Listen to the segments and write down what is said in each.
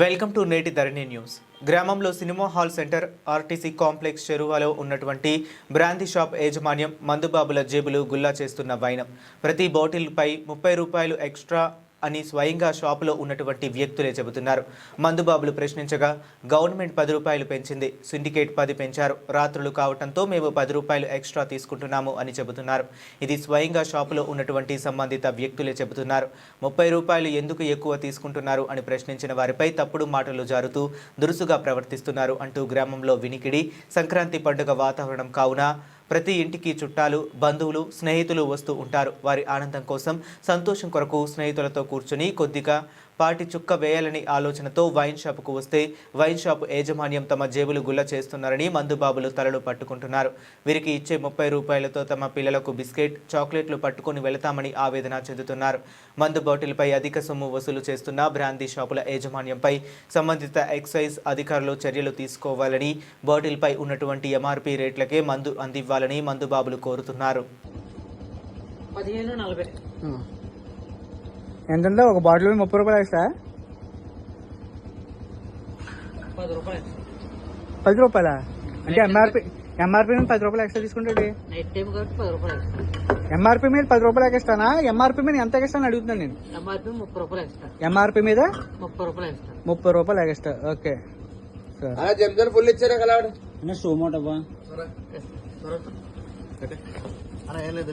Welcome to Neti Dharani news. గ్రామంలో cinema hall center RTC complex చెరువాలో ఉన్నటువంటి brandy shop యాజమాన్యం మందుబాబుల జేబులు గుల్లా చేస్తున్న వైనం. ప్రతి బాటిల్పై ముప్పై రూపాయలు ఎక్స్ట్రా అని స్వయంగా షాపులో ఉన్నటువంటి వ్యక్తులే చెబుతున్నారు. మందుబాబులు ప్రశ్నించగా గవర్నమెంట్ పది రూపాయలు పెంచింది సిండికేట్ పది పెంచారు. రాత్రులు కావటంతో మేము పది రూపాయలు ఎక్స్ట్రా తీసుకుంటున్నాము అని చెబుతున్నారు. ఇది స్వయంగా షాపులో ఉన్నటువంటి సంబంధిత వ్యక్తులే చెబుతున్నారు. ముప్పై రూపాయలు ఎందుకు ఎక్కువ తీసుకుంటున్నారు? అని ప్రశ్నించిన వారిపై తప్పుడు మాటలు జారుతూ దురుసుగా ప్రవర్తిస్తున్నారు అంటూ గ్రామంలో వినికిడి సంక్రాంతి పండుగ వాతావరణం కావున ప్రతి ఇంటికి చుట్టాలు బంధువులు స్నేహితులు వస్తూ ఉంటారు. వారి ఆనందం కోసం సంతోషం కొరకు స్నేహితులతో కూర్చుని కొద్దిగా పాటి చుక్క వేయాలని ఆలోచనతో వైన్ షాపుకు వస్తే వైన్ షాపు యాజమాన్యం తమ జేబులు గుల్ల చేస్తున్నారని మందుబాబులు తలలు పట్టుకుంటున్నారు. వీరికి ఇచ్చే ముప్పై రూపాయలతో తమ పిల్లలకు బిస్కెట్ చాక్లెట్లు పట్టుకొని వెళతామని ఆవేదన చెందుతున్నారు. మందు బాటిల్పై అధిక సొమ్ము వసూలు చేస్తున్న బ్రాందీ షాపుల యాజమాన్యంపై సంబంధిత ఎక్సైజ్ అధికారులు చర్యలు తీసుకోవాలని బాటిల్పై ఉన్నటువంటి ఎంఆర్పీ రేట్లకే మందు అందివ్వాలని మందుబాబులు కోరుతున్నారు. పదిహేను నలభై. ఎంతంటే ఒక బాటిల్ ముప్పై రూపాయలు ఎక్స్ట్రా పది రూపాయలు. అంటే ఎంఆర్పి ఎంఆర్పి మీద పది రూపాయలు ఎక్స్ట్రా తీసుకుంటాడు. ఎంఆర్పి మీద పది రూపాయలు ఎక్స్ట్రానా? ఎంఆర్పి మీద ఎంత ఎక్స్ట్రా అని అడుగుతున్నాను నేను. ఎంఆర్పి ముప్పై రూపాయలు ఎక్స్ట్రా. ఎంఆర్పి మీద ముప్పై రూపాయలు ఎక్స్ట్రా. ముప్పై రూపాయలు ఎక్స్ట్రా. ఓకే. జంజర్ ఫుల్ ఇచ్చారా కలాడు సోమోటబ్బా అలా ఏం లేదు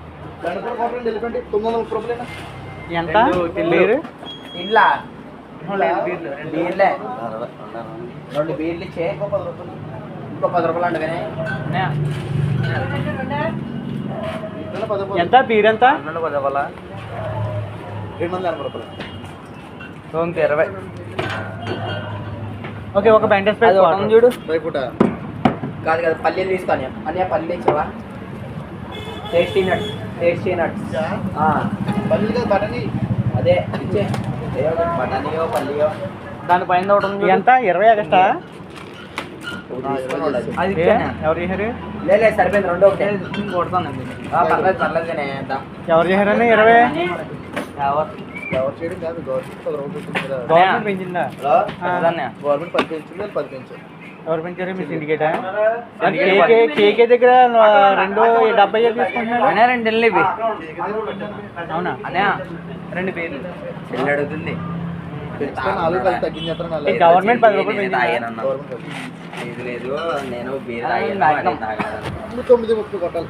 తొమ్మిది ఎంత? లేరు ఇంట్లో రెండు బీర్లు ఇచ్చే. ఇంకో పది రూపాయలు. ఇంకో పది రూపాయలు రూపాయలు. ఎంత? బీర్ ఎంత? పన్నెండు పది రూపాయల. రెండు వందల ఎనభై రూపాయలు. ఇంక ఇరవై. ఓకే ఒక బెండస్పెట్ చూడు. కాదు కాదు పల్లీలు తీసుకొని అన్నయ్య పల్లీలు ఇచ్చావా? టేస్టీ నట్స్ టేస్టీ నట్స్ అదే ఇచ్చే బఠానీయో పల్లీయో దానిపైన ఒకటి ఉంది ఎంత? ఇరవై ఎక్స్ట్రా అది? ఎవరు చేశారు? లేదు సరిపోయింది రెండో ఒకటే. ఆ, పర్లేదు పర్లేదు కానీ ఎంత ఎవరు చేశారని ఇరవై? ఎవరు? చేయడం కాదు గవర్నమెంట్ గవర్నమెంట్ పెంచిందా. గవర్నమెంట్ పది పెంచింది వాళ్ళు పది పెంచారు ఎవరు పెంచారు మీ సిండికేటా? కేకే కేకే దగ్గర రెండు డెబ్బై ఐదు తీసుకుంటున్నారు? అనే రెండు ఇవి. అవునా? అనే రెండు పేర్లు. చెల్లి అడుగుతుంది. గవర్నమెంట్ పది రూపాయలు. లేదు లేదు నేను తొమ్మిది ముప్పై కొట్టాలి.